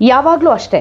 ಯಾವಾಗಲೂ ಅಷ್ಟೇ.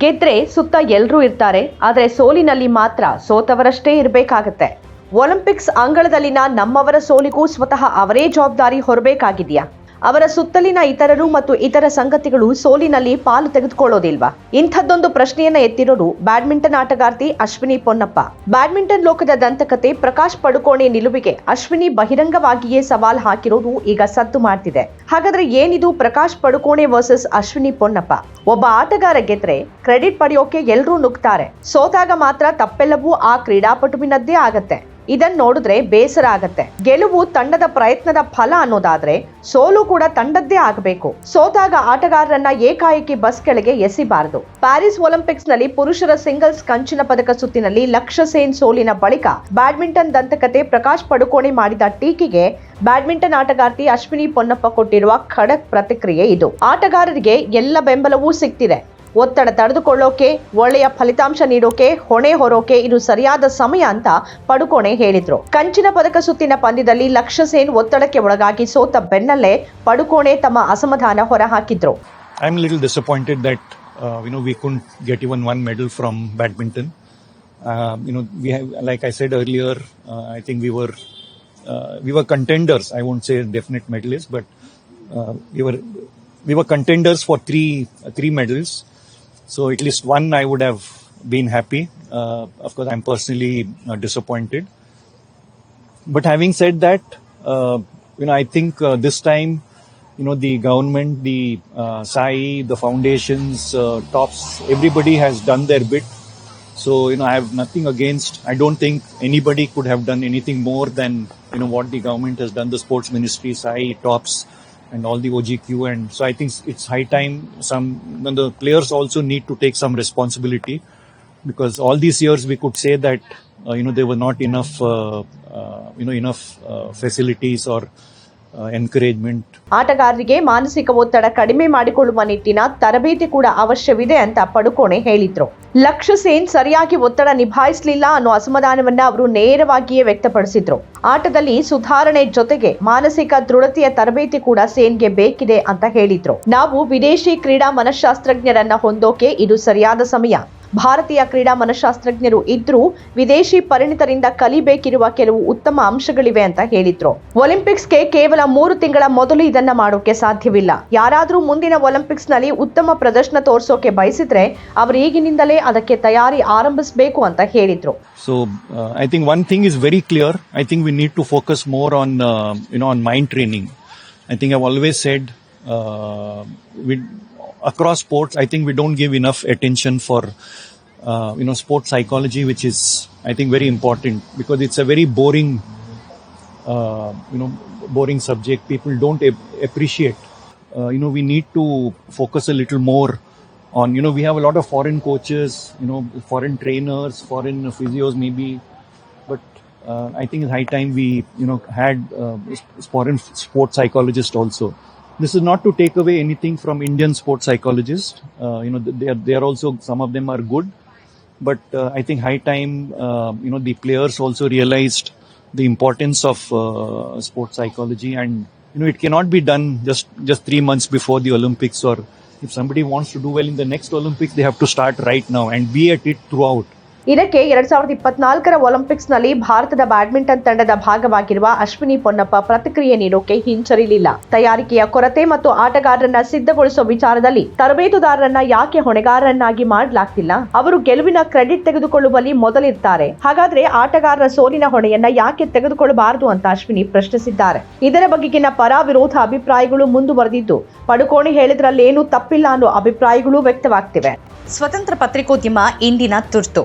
ಗೆದ್ರೆ ಸುತ್ತ ಎಲ್ಲರೂ ಇರ್ತಾರೆ, ಆದರೆ ಸೋಲಿನಲ್ಲಿ ಮಾತ್ರ ಸೋತವರಷ್ಟೇ ಇರಬೇಕಾಗತ್ತೆ. ಒಲಿಂಪಿಕ್ಸ್ ಅಂಗಳದಲ್ಲಿನ ನಮ್ಮವರ ಸೋಲಿಗೂ ಸ್ವತಃ ಅವರೇ ಜವಾಬ್ದಾರಿ ಹೊರಬೇಕಾಗಿದೆಯಾ? ಅವರ ಸುತ್ತಲಿನ ಇತರರು ಮತ್ತು ಇತರ ಸಂಗತಿಗಳು ಸೋಲಿನಲ್ಲಿ ಪಾಲು ತೆಗೆದುಕೊಳ್ಳೋದಿಲ್ವಾ? ಇಂಥದ್ದೊಂದು ಪ್ರಶ್ನೆಯನ್ನ ಎತ್ತಿರೋರು ಬ್ಯಾಡ್ಮಿಂಟನ್ ಆಟಗಾರ್ತಿ ಅಶ್ವಿನಿ ಪೊನ್ನಪ್ಪ. ಬ್ಯಾಡ್ಮಿಂಟನ್ ಲೋಕದ ದಂತಕತೆ ಪ್ರಕಾಶ್ ಪಡುಕೋಣೆ ನಿಲುವಿಗೆ ಅಶ್ವಿನಿ ಬಹಿರಂಗವಾಗಿಯೇ ಸವಾಲ್ ಹಾಕಿರೋದು ಈಗ ಸದ್ದು ಮಾಡ್ತಿದೆ. ಹಾಗಾದ್ರೆ ಏನಿದು ಪ್ರಕಾಶ್ ಪಡುಕೋಣೆ ವರ್ಸಸ್ ಅಶ್ವಿನಿ ಪೊನ್ನಪ್ಪ? ಒಬ್ಬ ಆಟಗಾರ ಗೆದ್ರೆ ಕ್ರೆಡಿಟ್ ಪಡೆಯೋಕೆ ಎಲ್ಲರೂ ನುಗ್ತಾರೆ. ಸೋತಾಗ ಮಾತ್ರ ತಪ್ಪೆಲ್ಲವೂ ಆ ಕ್ರೀಡಾಪಟುವಿನದ್ದೇ ಆಗತ್ತೆ. ಇದನ್ನ ನೋಡಿದ್ರೆ ಬೇಸರ ಆಗತ್ತೆ. ಗೆಲುವು ತಂಡದ ಪ್ರಯತ್ನದ ಫಲ ಅನ್ನೋದಾದ್ರೆ ಸೋಲು ಕೂಡ ತಂಡದ್ದೇ ಆಗಬೇಕು. ಸೋತಾಗ ಆಟಗಾರರನ್ನ ಏಕಾಏಕಿ ಬಸ್ ಕೆಳಗೆ ಎಸಿಬಾರದು. ಪ್ಯಾರಿಸ್ ಒಲಿಂಪಿಕ್ಸ್ನಲ್ಲಿ ಪುರುಷರ ಸಿಂಗಲ್ಸ್ ಕಂಚಿನ ಪದಕ ಸುತ್ತಿನಲ್ಲಿ ಲಕ್ಷ ಸೇನ್ ಸೋಲಿನ ಬಳಿಕ ಬ್ಯಾಡ್ಮಿಂಟನ್ ದಂತಕತೆ ಪ್ರಕಾಶ್ ಪಡುಕೋಣೆ ಮಾಡಿದ ಟೀಕೆಗೆ ಬ್ಯಾಡ್ಮಿಂಟನ್ ಆಟಗಾರ್ತಿ ಅಶ್ವಿನಿ ಪೊನ್ನಪ್ಪ ಕೊಟ್ಟಿರುವ ಖಡಕ್ ಪ್ರತಿಕ್ರಿಯೆ ಇದು. ಆಟಗಾರರಿಗೆ ಎಲ್ಲ ಬೆಂಬಲವೂ ಸಿಗ್ತಿದೆ. ಒತ್ತಡ ತಡೆದುಕೊಳ್ಳೋಕೆ ಒಳ್ಳೆಯ ಫಲಿತಾಂಶ ನೀಡೋಕೆ ಹೊಣೆ ಹೊರೋಕೆ ಇದು ಸರಿಯಾದ ಸಮಯ ಅಂತ ಪಡುಕೋಣೆ ಹೇಳಿದ್ರು ಕಂಚಿನ ಪದಕ ಸುತ್ತಿನ ಪಂದ್ಯದಲ್ಲಿ ಲಕ್ಷ್ಯ ಸೇನ್ ಒತ್ತಡಕ್ಕೆ ಒಳಗಾಗಿ ಸೋತ ಬೆನ್ನಲ್ಲೇ ಪಡುಕೋಣೆ ತಮ್ಮ ಅಸಮಾಧಾನ ಹೊರಹಾಕಿದ್ರು I am little disappointed that you you know couldn't get get one one medal from badminton. No you know, like I said earlier I think we were we we contenders I we were contenders. I but say were we but contenders for three three were So at least one I would have been happy. Uh, of course, I'm personally uh, disappointed. But having said that, uh, you know, I think uh, this time, you know, the government, the uh, SAI, the foundations, uh, tops, everybody has done their bit. So, you know, I have nothing against. I don't think anybody could have done anything more than, you know, what the government has done, the sports ministry, SAI, tops, and all the OGQ. And so I think it's high time some, the players also need to take some responsibility because all these years we could say that uh, you know there were not enough uh, uh, you know enough uh, facilities or uh, encouragement. ಆಟಗಾರರಿಗೆ ಮಾನಸಿಕ ಒತ್ತಡ ಕಡಿಮೆ ಮಾಡಿಕೊಳ್ಳುವ ನಿಟ್ಟಿನ ತರಬೇತಿ ಕೂಡ ಅವಶ್ಯವಿದೆ ಅಂತ ಪಡುಕೋಣೆ ಹೇಳಿದ್ರು. ಲಕ್ಷ್ಯ ಸೇನ್ ಸರಿಯಾಗಿ ಒತ್ತಡ ನಿಭಾಯಿಸಲಿಲ್ಲ ಅನ್ನೋ ಅಸಮಾಧಾನವನ್ನ ಅವರು ನೇರವಾಗಿಯೇ ವ್ಯಕ್ತಪಡಿಸಿದ್ರು. ಆಟದಲ್ಲಿ ಸುಧಾರಣೆ ಜೊತೆಗೆ ಮಾನಸಿಕ ದೃಢತೆಯ ತರಬೇತಿ ಕೂಡ ಸೇನ್ಗೆ ಬೇಕಿದೆ ಅಂತ ಹೇಳಿದ್ರು. ನಾವು ವಿದೇಶಿ ಕ್ರೀಡಾ ಮನಃಶಾಸ್ತ್ರಜ್ಞರನ್ನ ಹೊಂದೋಕೆ ಇದು ಸರಿಯಾದ ಸಮಯ. ಭಾರತೀಯ ಕ್ರೀಡಾ ಮನಃಶಾಸ್ತ್ರಜ್ಞರು ಇದ್ರೂ ವಿದೇಶಿ ಪರಿಣಿತರಿಂದ ಕಲಿಬೇಕಿರುವ ಕೆಲವು ಉತ್ತಮ ಅಂಶಗಳಿವೆ ಅಂತ ಹೇಳಿದ್ರು. ಒಲಿಂಪಿಕ್ಸ್ಗೆ ಕೇವಲ ಮೂರು ತಿಂಗಳ ಮೊದಲು ಇದನ್ನ ಮಾಡೋಕೆ ಸಾಧ್ಯವಿಲ್ಲ. ಯಾರಾದರೂ ಮುಂದಿನ ಒಲಿಂಪಿಕ್ಸ್ನಲ್ಲಿ ಉತ್ತಮ ಪ್ರದರ್ಶನ ತೋರಿಸೋಕೆ ಬಯಸಿದ್ರೆ ಅವರು ಈಗಿನಿಂದಲೇ ಅದಕ್ಕೆ ತಯಾರಿ ಆರಂಭಿಸಬೇಕು ಅಂತ ಹೇಳಿದ್ರು. So uh, i think one thing is very clear. I think we need on focus on mind training I I always training. Across sports i think we don't give enough attention for uh, you know sports psychology which is i think very important because it's a very boring uh, you know boring subject. People don't ap- appreciate uh, you know we need to focus a little more on you know we have a lot of foreign coaches you know foreign trainers foreign physios maybe but uh, i think it's high time we you know had uh, foreign sports psychologists also this is not to take away anything from indian sports psychologists uh, you know they are they are also some of them are good but uh, I think high time, uh, you know, the players also realized the importance of uh, sports psychology, and you know, it cannot be done just just three months before the Olympics. Or if somebody wants to do well in the next Olympics, they have to start right now and be at it throughout. ಇದಕ್ಕೆ ಎರಡ್ ಸಾವಿರದ ಇಪ್ಪತ್ನಾಲ್ಕರ ಒಲಿಂಪಿಕ್ಸ್ನಲ್ಲಿ ಭಾರತದ badminton ತಂಡದ ಭಾಗವಾಗಿರುವ ಅಶ್ವಿನಿ ಪೊನ್ನಪ್ಪ ಪ್ರತಿಕ್ರಿಯೆ ನೀಡೋಕೆ ಹಿಂಜರಿಲಿಲ್ಲ. ತಯಾರಿಕೆಯ ಕೊರತೆ ಮತ್ತು ಆಟಗಾರರನ್ನ ಸಿದ್ಧಗೊಳಿಸುವ ವಿಚಾರದಲ್ಲಿ ತರಬೇತುದಾರರನ್ನ ಯಾಕೆ ಹೊಣೆಗಾರರನ್ನಾಗಿ ಮಾಡಲಾಗ್ತಿಲ್ಲ? ಅವರು ಗೆಲುವಿನ ಕ್ರೆಡಿಟ್ ತೆಗೆದುಕೊಳ್ಳುವಲ್ಲಿ ಮೊದಲಿರ್ತಾರೆ. ಹಾಗಾದ್ರೆ ಆಟಗಾರರ ಸೋಲಿನ ಹೊಣೆಯನ್ನ ಯಾಕೆ ತೆಗೆದುಕೊಳ್ಳಬಾರದು ಅಂತ ಅಶ್ವಿನಿ ಪ್ರಶ್ನಿಸಿದ್ದಾರೆ. ಇದರ ಬಗೆಗಿನ ಪರ ವಿರೋಧ ಅಭಿಪ್ರಾಯಗಳು ಮುಂದುವರೆದಿದ್ದು, ಪಡುಕೋಣೆ ಹೇಳಿದ್ರಲ್ಲೇನೂ ತಪ್ಪಿಲ್ಲ ಅನ್ನೋ ಅಭಿಪ್ರಾಯಗಳು ವ್ಯಕ್ತವಾಗ್ತಿವೆ. ಸ್ವತಂತ್ರ ಪತ್ರಿಕೋದ್ಯಮ ಇಂದಿನ ತುರ್ತು.